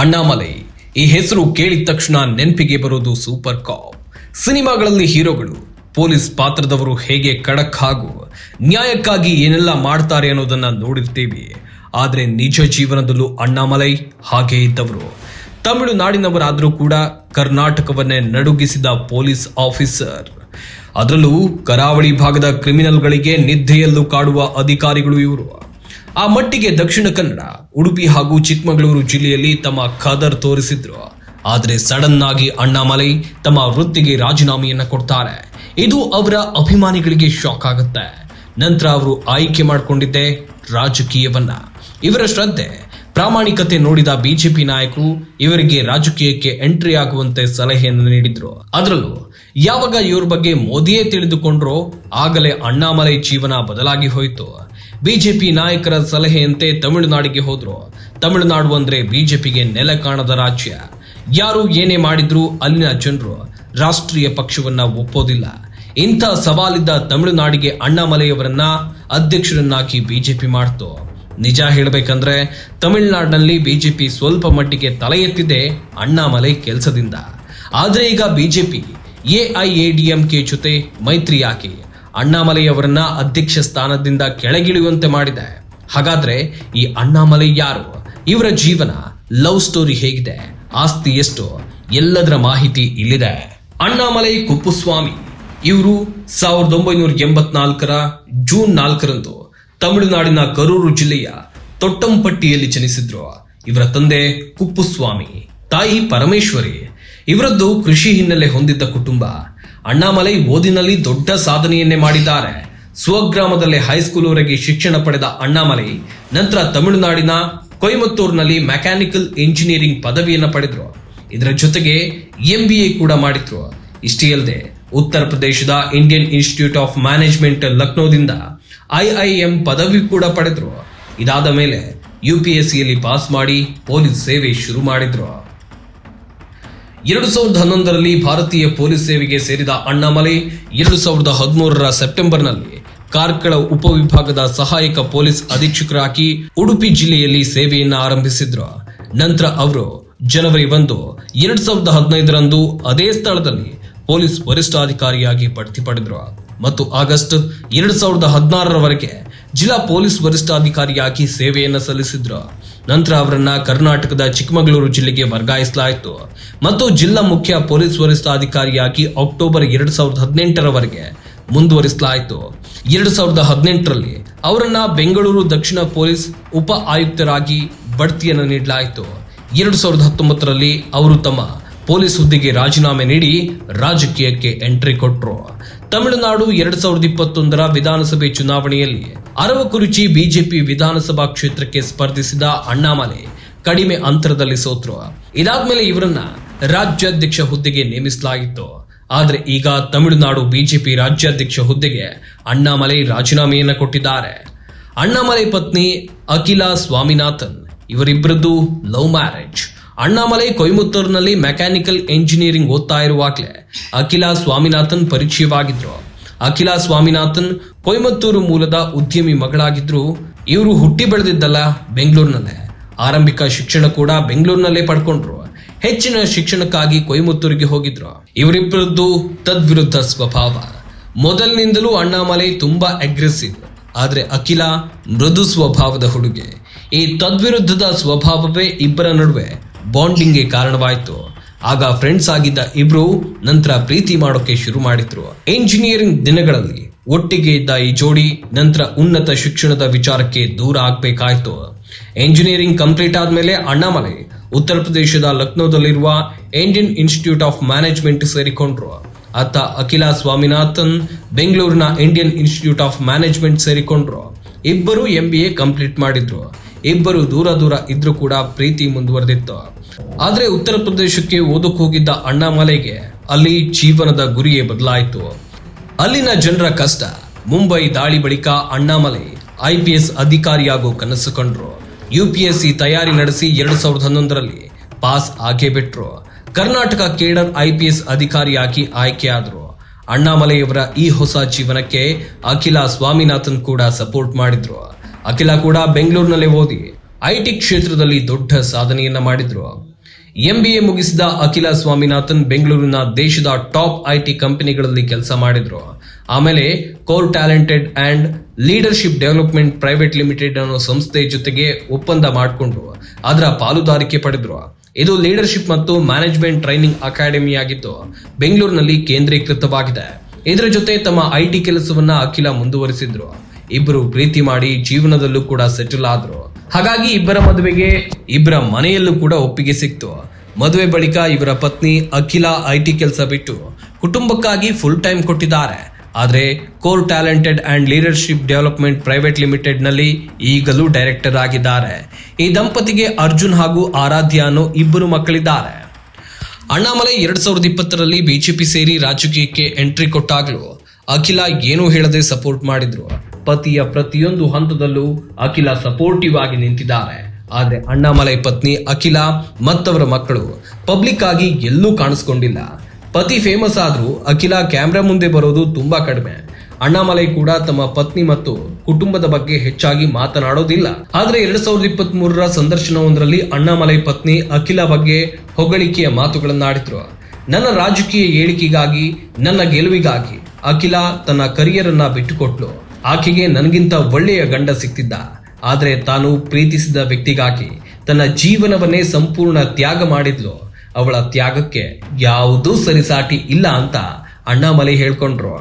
ಅಣ್ಣಾಮಲೈ, ಈ ಹೆಸರು ಕೇಳಿದ ತಕ್ಷಣ ನೆನಪಿಗೆ ಬರೋದು ಸೂಪರ್ ಕಾಪ್. ಸಿನಿಮಾಗಳಲ್ಲಿ ಹೀರೋಗಳು, ಪೊಲೀಸ್ ಪಾತ್ರದವರು ಹೇಗೆ ಖಡಕ್ ಹಾಗೂ ನ್ಯಾಯಕ್ಕಾಗಿ ಏನೆಲ್ಲ ಮಾಡ್ತಾರೆ ಅನ್ನೋದನ್ನ ನೋಡಿರ್ತೀವಿ. ಆದರೆ ನಿಜ ಜೀವನದಲ್ಲೂ ಅಣ್ಣಾಮಲೈ ಹಾಗೆ ಇದ್ದವರು. ತಮಿಳುನಾಡಿನವರಾದರೂ ಕೂಡ ಕರ್ನಾಟಕವನ್ನೇ ನಡುಗಿಸಿದ ಪೊಲೀಸ್ ಆಫೀಸರ್. ಅದರಲ್ಲೂ ಕರಾವಳಿ ಭಾಗದ ಕ್ರಿಮಿನಲ್ಗಳಿಗೆ ನಿದ್ದೆಯಲ್ಲೂ ಕಾಡುವ ಅಧಿಕಾರಿಗಳು ಇವರು. ಆ ಮಟ್ಟಿಗೆ ದಕ್ಷಿಣ ಕನ್ನಡ, ಉಡುಪಿ ಹಾಗೂ ಚಿಕ್ಕಮಗಳೂರು ಜಿಲ್ಲೆಯಲ್ಲಿ ತಮ್ಮ ಖದರ್ ತೋರಿಸಿದ್ರು. ಆದರೆ ಸಡನ್ ಆಗಿ ಅಣ್ಣಾಮಲೈ ತಮ್ಮ ವೃತ್ತಿಗೆ ರಾಜೀನಾಮೆಯನ್ನ ಕೊಡ್ತಾರೆ. ಇದು ಅವರ ಅಭಿಮಾನಿಗಳಿಗೆ ಶಾಕ್ ಆಗುತ್ತೆ. ನಂತರ ಅವರು ಆಯ್ಕೆ ಮಾಡಿಕೊಂಡಿದ್ದೆ ರಾಜಕೀಯವನ್ನ. ಇವರ ಶ್ರದ್ಧೆ, ಪ್ರಾಮಾಣಿಕತೆ ನೋಡಿದ ಬಿಜೆಪಿ ನಾಯಕರು ಇವರಿಗೆ ರಾಜಕೀಯಕ್ಕೆ ಎಂಟ್ರಿ ಆಗುವಂತೆ ಸಲಹೆಯನ್ನು ನೀಡಿದ್ರು. ಅದರಲ್ಲೂ ಯಾವಾಗ ಇವ್ರ ಬಗ್ಗೆ ಮೋದಿಯೇ ತಿಳಿದುಕೊಂಡ್ರೋ, ಆಗಲೇ ಅಣ್ಣಾಮಲೈ ಜೀವನ ಬದಲಾಗಿ ಹೋಯಿತು. ಬಿಜೆಪಿ ನಾಯಕರ ಸಲಹೆಯಂತೆ ತಮಿಳುನಾಡಿಗೆ ಹೋದ್ರು. ತಮಿಳುನಾಡು ಅಂದ್ರೆ ಬಿಜೆಪಿಗೆ ನೆಲ ಕಾಣದ ರಾಜ್ಯ. ಯಾರು ಏನೇ ಮಾಡಿದ್ರೂ ಅಲ್ಲಿನ ಜನರು ರಾಷ್ಟ್ರೀಯ ಪಕ್ಷವನ್ನ ಒಪ್ಪೋದಿಲ್ಲ. ಇಂಥ ಸವಾಲಿದ್ದ ತಮಿಳುನಾಡಿಗೆ ಅಣ್ಣಾಮಲೆಯವರನ್ನ ಅಧ್ಯಕ್ಷರನ್ನಾಗಿ ಬಿಜೆಪಿ ಮಾಡ್ತು. ನಿಜ ಹೇಳಬೇಕಂದ್ರೆ ತಮಿಳುನಾಡಿನಲ್ಲಿ ಬಿಜೆಪಿ ಸ್ವಲ್ಪ ಮಟ್ಟಿಗೆ ತಲೆ ಎತ್ತಿದೆ ಅಣ್ಣಾಮಲೈ ಕೆಲಸದಿಂದ. ಆದರೆ ಈಗ ಬಿಜೆಪಿ ಎಐಎಡಿಎಂಕೆ ಜೊತೆ ಮೈತ್ರಿಯಾಗಿ ಅಣ್ಣಾಮಲೈ ಅವರನ್ನ ಅಧ್ಯಕ್ಷ ಸ್ಥಾನದಿಂದ ಕೆಳಗಿಳಿಯುವಂತೆ ಮಾಡಿದೆ. ಹಾಗಾದ್ರೆ ಈ ಅಣ್ಣಾಮಲೈ ಯಾರು? ಇವರ ಜೀವನ ಲವ್ ಸ್ಟೋರಿ ಹೇಗಿದೆ? ಆಸ್ತಿ ಎಷ್ಟು? ಎಲ್ಲದರ ಮಾಹಿತಿ ಇಲ್ಲಿದೆ. ಅಣ್ಣಾಮಲೈ ಕುಪ್ಪುಸ್ವಾಮಿ. ಇವರು ಸಾವಿರದ ಒಂಬೈನೂರ ಎಂಬತ್ನಾಲ್ಕರ ಜೂನ್ ನಾಲ್ಕರಂದು ತಮಿಳುನಾಡಿನ ಕರೂರು ಜಿಲ್ಲೆಯ ತೊಟ್ಟಂಪಟ್ಟಿಯಲ್ಲಿ ಜನಿಸಿದ್ರು. ಇವರ ತಂದೆ ಕುಪ್ಪುಸ್ವಾಮಿ. ತಾಯಿ ಪರಮೇಶ್ವರಿ. ಇವರದ್ದು ಕೃಷಿ ಹಿನ್ನೆಲೆ ಹೊಂದಿದ್ದ ಕುಟುಂಬ. ಅಣ್ಣಾಮಲೈ ಓದಿನಲ್ಲಿ ದೊಡ್ಡ ಸಾಧನೆಯನ್ನೇ ಮಾಡಿದ್ದಾರೆ. ಸ್ವಗ್ರಾಮದಲ್ಲಿ ಹೈಸ್ಕೂಲ್ವರೆಗೆ ಶಿಕ್ಷಣ ಪಡೆದ ಅಣ್ಣಾಮಲೈ ನಂತರ ತಮಿಳುನಾಡಿನ ಕೊಯಮತ್ತೂರಿನಲ್ಲಿ ಮೆಕ್ಯಾನಿಕಲ್ ಇಂಜಿನಿಯರಿಂಗ್ ಪದವಿಯನ್ನು ಪಡೆದ್ರು. ಇದರ ಜೊತೆಗೆ ಎಂ ಬಿ ಎ ಕೂಡ ಮಾಡಿದ್ರು. ಇಷ್ಟೇ ಅಲ್ಲದೆ ಉತ್ತರ ಪ್ರದೇಶದ ಇಂಡಿಯನ್ ಇನ್ಸ್ಟಿಟ್ಯೂಟ್ ಆಫ್ ಮ್ಯಾನೇಜ್ಮೆಂಟ್ ಲಕ್ನೋದಿಂದ ಐ ಐ ಎಂ ಪದವಿ ಕೂಡ ಪಡೆದ್ರು. ಇದಾದ ಮೇಲೆ ಯು ಪಿ ಎಸ್ ಸಿಯಲ್ಲಿ ಪಾಸ್ ಮಾಡಿ ಪೊಲೀಸ್ ಸೇವೆ ಶುರು ಮಾಡಿದ್ರು. ಎರಡು ಸಾವಿರದ ಹನ್ನೊಂದರಲ್ಲಿ ಭಾರತೀಯ ಪೊಲೀಸ್ ಸೇವೆಗೆ ಸೇರಿದ ಅಣ್ಣಾಮಲೆ ಎರಡು ಸಾವಿರದ ಹದಿಮೂರರ ಸೆಪ್ಟೆಂಬರ್ನಲ್ಲಿ ಕಾರ್ಕಳ ಉಪವಿಭಾಗದ ಸಹಾಯಕ ಪೊಲೀಸ್ ಅಧೀಕ್ಷಕರಾಗಿ ಉಡುಪಿ ಜಿಲ್ಲೆಯಲ್ಲಿ ಸೇವೆಯನ್ನು ಆರಂಭಿಸಿದ್ರು. ನಂತರ ಅವರು ಜನವರಿ ಒಂದು ಎರಡ್ ಸಾವಿರದ ಹದಿನೈದರಂದು ಅದೇ ಸ್ಥಳದಲ್ಲಿ ಪೊಲೀಸ್ ವರಿಷ್ಠಾಧಿಕಾರಿಯಾಗಿ ಬಡ್ತಿ ಪಡೆದರು. ಮತ್ತು ಆಗಸ್ಟ್ ಎರಡ್ ಸಾವಿರದ ಹದಿನಾರರವರೆಗೆ ಜಿಲ್ಲಾ ಪೊಲೀಸ್ ವರಿಷ್ಠಾಧಿಕಾರಿಯಾಗಿ ಸೇವೆಯನ್ನು ಸಲ್ಲಿಸಿದ್ರು. ನಂತರ ಅವರನ್ನ ಕರ್ನಾಟಕದ ಚಿಕ್ಕಮಗಳೂರು ಜಿಲ್ಲೆಗೆ ವರ್ಗಾಯಿಸಲಾಯಿತು. ಮತ್ತು ಜಿಲ್ಲಾ ಮುಖ್ಯ ಪೊಲೀಸ್ ವರಿಷ್ಠಾಧಿಕಾರಿಯಾಗಿ ಅಕ್ಟೋಬರ್ ಎರಡ್ ಸಾವಿರದ ಹದಿನೆಂಟರವರೆಗೆ ಮುಂದುವರಿಸಲಾಯಿತು. ಎರಡ್ ಸಾವಿರದ ಹದಿನೆಂಟರಲ್ಲಿ ಅವರನ್ನ ಬೆಂಗಳೂರು ದಕ್ಷಿಣ ಪೊಲೀಸ್ ಉಪ ಆಯುಕ್ತರಾಗಿ ಬಡ್ತಿಯನ್ನು ನೀಡಲಾಯಿತು. ಎರಡು ಸಾವಿರದ ಹತ್ತೊಂಬತ್ತರಲ್ಲಿ ಅವರು ತಮ್ಮ ಪೊಲೀಸ್ ಹುದ್ದೆಗೆ ರಾಜೀನಾಮೆ ನೀಡಿ ರಾಜಕೀಯಕ್ಕೆ ಎಂಟ್ರಿ ಕೊಟ್ಟರು ತಮಿಳುನಾಡು ಎರಡ್ ಸಾವಿರದ ಇಪ್ಪತ್ತೊಂದರ ವಿಧಾನಸಭೆ ಚುನಾವಣೆಯಲ್ಲಿ ಅರವಕುರುಚಿ ಬಿಜೆಪಿ ವಿಧಾನಸಭಾ ಕ್ಷೇತ್ರಕ್ಕೆ ಸ್ಪರ್ಧಿಸಿದ ಅಣ್ಣಾಮಲೆ ಕಡಿಮೆ ಅಂತರದಲ್ಲಿ ಸೋತರು. ಇದಾದ್ಮೇಲೆ ಇವರನ್ನ ರಾಜ್ಯಾಧ್ಯಕ್ಷ ಹುದ್ದೆಗೆ ನೇಮಿಸಲಾಗಿತ್ತು. ಆದ್ರೆ ಈಗ ತಮಿಳುನಾಡು ಬಿಜೆಪಿ ರಾಜ್ಯಾಧ್ಯಕ್ಷ ಹುದ್ದೆಗೆ ಅಣ್ಣಾಮಲೈ ರಾಜೀನಾಮೆಯನ್ನ ಕೊಟ್ಟಿದ್ದಾರೆ. ಅಣ್ಣಾಮಲೈ ಪತ್ನಿ ಅಖಿಲಾ ಸ್ವಾಮಿನಾಥನ್ ಇವರಿಬ್ಬರದ್ದು ಲವ್ ಮ್ಯಾರೇಜ್. ಅಣ್ಣಾಮಲೈ ಕೊಯಮತ್ತೂರಿನಲ್ಲಿ ಮೆಕ್ಯಾನಿಕಲ್ ಇಂಜಿನಿಯರಿಂಗ್ ಓದ್ತಾ ಇರುವಾಗಲೇ ಅಖಿಲಾ ಸ್ವಾಮಿನಾಥನ್ ಪರಿಚಯವಾಗಿದ್ರು. ಅಖಿಲಾ ಸ್ವಾಮಿನಾಥನ್ ಕೊಯಮತ್ತೂರು ಮೂಲದ ಉದ್ಯಮಿ ಮಗಳಾಗಿದ್ರು ಇವರು ಹುಟ್ಟಿ ಬೆಳೆದಿದ್ದಲ್ಲ ಬೆಂಗಳೂರಿನಲ್ಲೇ. ಆರಂಭಿಕ ಶಿಕ್ಷಣ ಕೂಡ ಬೆಂಗಳೂರಿನಲ್ಲೇ ಪಡ್ಕೊಂಡ್ರು. ಹೆಚ್ಚಿನ ಶಿಕ್ಷಣಕ್ಕಾಗಿ ಕೊಯಮತ್ತೂರಿಗೆ ಹೋಗಿದ್ರು. ಇವರಿಬ್ಬರದ್ದು ತದ್ವಿರುದ್ಧ ಸ್ವಭಾವ. ಮೊದಲಿನಿಂದಲೂ ಅಣ್ಣಾಮಲೈ ತುಂಬಾ ಅಗ್ರೆಸಿವ್ ಆದ್ರೆ ಅಖಿಲ ಮೃದು ಸ್ವಭಾವದ ಹುಡುಗಿ. ಈ ತದ್ವಿರುದ್ಧದ ಸ್ವಭಾವವೇ ಇಬ್ಬರ ನಡುವೆ ಬಾಂಡಿಂಗ್ಗೆ ಕಾರಣವಾಯಿತು. ಆಗ ಫ್ರೆಂಡ್ಸ್ ಆಗಿದ್ದ ಇಬ್ರು ನಂತರ ಪ್ರೀತಿ ಮಾಡೋಕೆ ಶುರು ಮಾಡಿದ್ರು. ಇಂಜಿನಿಯರಿಂಗ್ ದಿನಗಳಲ್ಲಿ ಒಟ್ಟಿಗೆ ಇದ್ದ ಈ ಜೋಡಿ ನಂತರ ಉನ್ನತ ಶಿಕ್ಷಣದ ವಿಚಾರಕ್ಕೆ ದೂರ ಆಗ್ಬೇಕಾಯ್ತು. ಇಂಜಿನಿಯರಿಂಗ್ ಕಂಪ್ಲೀಟ್ ಆದ್ಮೇಲೆ ಅಣ್ಣಾಮಲೆ ಉತ್ತರ ಪ್ರದೇಶದ ಲಕ್ನೋದಲ್ಲಿರುವ ಇಂಡಿಯನ್ ಇನ್ಸ್ಟಿಟ್ಯೂಟ್ ಆಫ್ ಮ್ಯಾನೇಜ್ಮೆಂಟ್ ಸೇರಿಕೊಂಡ್ರು. ಅತ್ತ ಅಖಿಲ ಸ್ವಾಮಿನಾಥನ್ ಬೆಂಗಳೂರಿನ ಇಂಡಿಯನ್ ಇನ್ಸ್ಟಿಟ್ಯೂಟ್ ಆಫ್ ಮ್ಯಾನೇಜ್ಮೆಂಟ್ ಸೇರಿಕೊಂಡ್ರು. ಇಬ್ಬರು ಎಂ ಎ ಕಂಪ್ಲೀಟ್ ಮಾಡಿದ್ರು. ಇಬ್ಬರು ದೂರ ದೂರ ಇದ್ರೂ ಕೂಡ ಪ್ರೀತಿ ಮುಂದುವರೆದಿತ್ತು. ಆದ್ರೆ ಉತ್ತರ ಪ್ರದೇಶಕ್ಕೆ ಓದಕ್ಕೆ ಹೋಗಿದ್ದ ಅಣ್ಣಾಮಲೆಗೆ ಅಲ್ಲಿ ಜೀವನದ ಗುರಿಯೇ ಬದಲಾಯಿತು. ಅಲ್ಲಿನ ಜನರ ಕಷ್ಟ, ಮುಂಬೈ ದಾಳಿ ಬಳಿಕ ಅಣ್ಣಾಮಲೆ ಐ ಪಿ ಅಧಿಕಾರಿಯಾಗೋ ಕನಸು ಕಂಡ್ರು. ಯು ಪಿ ಎಸ್ ಸಿ ತಯಾರಿ ನಡೆಸಿ ಎರಡ್ ಸಾವಿರದ ಹನ್ನೊಂದರಲ್ಲಿ ಪಾಸ್ ಆಗೇ ಬಿಟ್ರು Karnataka cadre I P S ಅಧಿಕಾರಿಯಾಗಿ ಆಯ್ಕೆಯಾದರು ಅಣ್ಣಾಮಲೆಯವರ ಈ ಹೊಸ ಜೀವನಕ್ಕೆ ಅಖಿಲ ಸ್ವಾಮಿನಾಥನ್ ಕೂಡ ಸಪೋರ್ಟ್ ಮಾಡಿದ್ರು. ಅಖಿಲ ಕೂಡ ಬೆಂಗಳೂರಿನಲ್ಲೇ ಓದಿ ಐಟಿ ಕ್ಷೇತ್ರದಲ್ಲಿ ದೊಡ್ಡ ಸಾಧನೆಯನ್ನ ಮಾಡಿದ್ರು. ಎಂ ಬಿ ಎ ಮುಗಿಸಿದ ಅಖಿಲ ಸ್ವಾಮಿನಾಥನ್ ಬೆಂಗಳೂರಿನ ದೇಶದ ಟಾಪ್ ಐಟಿ ಕಂಪನಿಗಳಲ್ಲಿ ಕೆಲಸ ಮಾಡಿದ್ರು. ಆಮೇಲೆ Core Talented and Leadership Development Private Limited ಅನ್ನೋ ಸಂಸ್ಥೆ ಜೊತೆಗೆ ಒಪ್ಪಂದ ಮಾಡಿಕೊಂಡು ಅದರ ಪಾಲುದಾರಿಕೆ ಪಡೆದ್ರು. ಇದು ಲೀಡರ್ಶಿಪ್ ಮತ್ತು ಮ್ಯಾನೇಜ್ಮೆಂಟ್ ಟ್ರೈನಿಂಗ್ ಅಕಾಡೆಮಿ ಆಗಿದ್ದು ಬೆಂಗಳೂರಿನಲ್ಲಿ ಕೇಂದ್ರೀಕೃತವಾಗಿದೆ. ಇದರ ಜೊತೆ ತಮ್ಮ ಐಟಿ ಕೆಲಸವನ್ನ ಅಖಿಲ ಮುಂದುವರಿಸಿದ್ರು. ಇಬ್ಬರು ಪ್ರೀತಿ ಮಾಡಿ ಜೀವನದಲ್ಲೂ ಕೂಡ ಸೆಟಲ್ ಆದ್ರು. ಹಾಗಾಗಿ ಇಬ್ಬರ ಮದುವೆಗೆ ಇಬ್ಬರ ಮನೆಯಲ್ಲೂ ಕೂಡ ಒಪ್ಪಿಗೆ ಸಿಕ್ತು. ಮದುವೆ ಬಳಿಕ ಇವರ ಪತ್ನಿ ಅಖಿಲ ಐ ಟಿ ಕೆಲಸ ಬಿಟ್ಟು ಕುಟುಂಬಕ್ಕಾಗಿ ಫುಲ್ ಟೈಮ್ ಕೊಟ್ಟಿದ್ದಾರೆ. ಆದರೆ Core Talented and Leadership Development Private ಲಿಮಿಟೆಡ್ನಲ್ಲಿ ಈಗಲೂ ಡೈರೆಕ್ಟರ್ ಆಗಿದ್ದಾರೆ. ಈ ದಂಪತಿಗೆ ಅರ್ಜುನ್ ಹಾಗೂ ಆರಾಧ್ಯ ಅನ್ನೋ ಇಬ್ಬರು ಮಕ್ಕಳಿದ್ದಾರೆ. ಅಣ್ಣಾಮಲೈ ಎರಡ್ ಸಾವಿರದ ಇಪ್ಪತ್ತರಲ್ಲಿ ಬಿಜೆಪಿ ಸೇರಿ ರಾಜಕೀಯಕ್ಕೆ ಎಂಟ್ರಿ ಕೊಟ್ಟಾಗಲೂ. ಅಖಿಲ ಏನೂ ಹೇಳದೆ ಸಪೋರ್ಟ್ ಮಾಡಿದ್ರು. ಪತಿಯ ಪ್ರತಿಯೊಂದು ಹಂತದಲ್ಲೂ ಅಖಿಲ ಸಪೋರ್ಟಿವ್ ಆಗಿ ನಿಂತಿದ್ದಾರೆ. ಆದ್ರೆ ಅಣ್ಣಾಮಲೈ ಪತ್ನಿ ಅಖಿಲ ಮತ್ತವರ ಮಕ್ಕಳು ಪಬ್ಲಿಕ್ ಆಗಿ ಎಲ್ಲೂ ಕಾಣಿಸ್ಕೊಂಡಿಲ್ಲ. ಪತಿ ಫೇಮಸ್ ಆದ್ರೂ ಅಖಿಲ ಕ್ಯಾಮ್ರಾ ಮುಂದೆ ಬರೋದು ತುಂಬಾ ಕಡಿಮೆ. ಅಣ್ಣಾಮಲೈ ಕೂಡ ತಮ್ಮ ಪತ್ನಿ ಮತ್ತು ಕುಟುಂಬದ ಬಗ್ಗೆ ಹೆಚ್ಚಾಗಿ ಮಾತನಾಡೋದಿಲ್ಲ. ಆದ್ರೆ ಎರಡ್ ಸಾವಿರದ ಇಪ್ಪತ್ತ್ ಮೂರರ ಸಂದರ್ಶನವೊಂದರಲ್ಲಿ ಅಣ್ಣಾಮಲೈ ಪತ್ನಿ ಅಖಿಲ ಬಗ್ಗೆ ಹೊಗಳಿಕೆಯ ಮಾತುಗಳನ್ನಾಡಿದ್ರು. ನನ್ನ ರಾಜಕೀಯ ಏಳಿಗೆಗಾಗಿ, ನನ್ನ ಗೆಲುವಿಗಾಗಿ ಅಖಿಲ ತನ್ನ ಕರಿಯರ್ ಅನ್ನ ಬಿಟ್ಟುಕೊಟ್ಲು. ಆಕೆಗೆ ನನಗಿಂತ ಒಳ್ಳೆಯ ಗಂಡ ಸಿಕ್ತಿದ್ದ. ಆದರೆ ತಾನು ಪ್ರೀತಿಸಿದ ವ್ಯಕ್ತಿಗಾಗಿ ತನ್ನ ಜೀವನವನ್ನೇ ಸಂಪೂರ್ಣ ತ್ಯಾಗ ಮಾಡಿದ್ಲು. ಅವಳ ತ್ಯಾಗಕ್ಕೆ ಯಾವುದೂ ಸರಿಸಾಟಿ ಇಲ್ಲ ಅಂತ ಅಣ್ಣಾಮಲೆ ಹೇಳ್ಕೊಂಡ್ರು.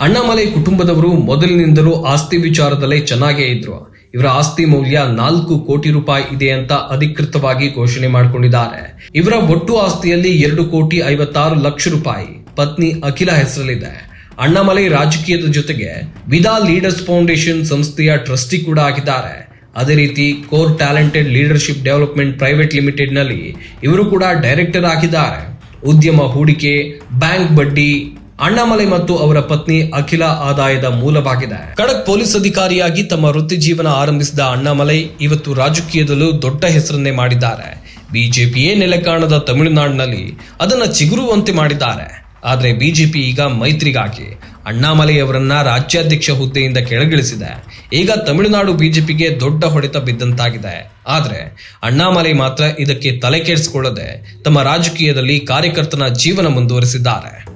ಅಣ್ಣಾಮಲೆ ಕುಟುಂಬದವರು ಮೊದಲಿನಿಂದಲೂ ಆಸ್ತಿ ವಿಚಾರದಲ್ಲೇ ಚೆನ್ನಾಗೇ ಇದ್ರು. ಇವರ ಆಸ್ತಿ ಮೌಲ್ಯ ನಾಲ್ಕು ಕೋಟಿ ರೂಪಾಯಿ ಇದೆ ಅಂತ ಅಧಿಕೃತವಾಗಿ ಘೋಷಣೆ ಮಾಡಿಕೊಂಡಿದ್ದಾರೆ. ಇವರ ಒಟ್ಟು ಆಸ್ತಿಯಲ್ಲಿ ಎರಡು ಕೋಟಿ ಐವತ್ತಾರು ಲಕ್ಷ ರೂಪಾಯಿ ಪತ್ನಿ ಅಖಿಲ ಹೆಸರಲ್ಲಿದೆ. ಅಣ್ಣಾಮಲೈ ರಾಜಕೀಯದ ಜೊತೆಗೆ ವಿದಾ ಲೀಡರ್ಸ್ ಫೌಂಡೇಶನ್ ಸಂಸ್ಥೆಯ ಟ್ರಸ್ಟಿ ಕೂಡ ಆಗಿದ್ದಾರೆ. ಅದೇ ರೀತಿ Core Talented Leadership Development Private ಲಿಮಿಟೆಡ್ನಲ್ಲಿ ಇವರು ಕೂಡ ಡೈರೆಕ್ಟರ್ ಆಗಿದ್ದಾರೆ. ಉದ್ಯಮ ಹೂಡಿಕೆ, ಬ್ಯಾಂಕ್ ಬಡ್ಡಿ, ಅಣ್ಣಾಮಲೈ ಮತ್ತು ಅವರ ಪತ್ನಿ ಅಖಿಲ ಆದಾಯದ ಮೂಲವಾಗಿದೆ. ಖಡಕ್ ಪೊಲೀಸ್ ಅಧಿಕಾರಿಯಾಗಿ ತಮ್ಮ ವೃತ್ತಿ ಜೀವನ ಆರಂಭಿಸಿದ ಅಣ್ಣಾಮಲೈ ಇವತ್ತು ರಾಜಕೀಯದಲ್ಲೂ ದೊಡ್ಡ ಹೆಸರನ್ನೇ ಮಾಡಿದ್ದಾರೆ. ಬಿಜೆಪಿಯೇ ನೆಲೆ ಕಾಣದ ತಮಿಳುನಾಡಿನಲ್ಲಿ ಅದನ್ನ ಚಿಗುರುವಂತೆ ಮಾಡಿದ್ದಾರೆ. ಆದರೆ ಬಿಜೆಪಿ ಈಗ ಮೈತ್ರಿಗಾಗಿ ಅಣ್ಣಾಮಲೆಯವರನ್ನ ರಾಜ್ಯಾಧ್ಯಕ್ಷ ಹುದ್ದೆಯಿಂದ ಕೆಳಗಿಳಿಸಿದೆ. ಈಗ ತಮಿಳುನಾಡು ಬಿಜೆಪಿಗೆ ದೊಡ್ಡ ಹೊಡೆತ ಬಿದ್ದಂತಾಗಿದೆ. ಆದರೆ ಅಣ್ಣಾಮಲೈ ಮಾತ್ರ ಇದಕ್ಕೆ ತಲೆ ಕೆಡಿಸಿಕೊಳ್ಳದೆ ತಮ್ಮ ರಾಜಕೀಯದಲ್ಲಿ ಕಾರ್ಯಕರ್ತನ ಜೀವನ ಮುಂದುವರಿಸಿದ್ದಾರೆ.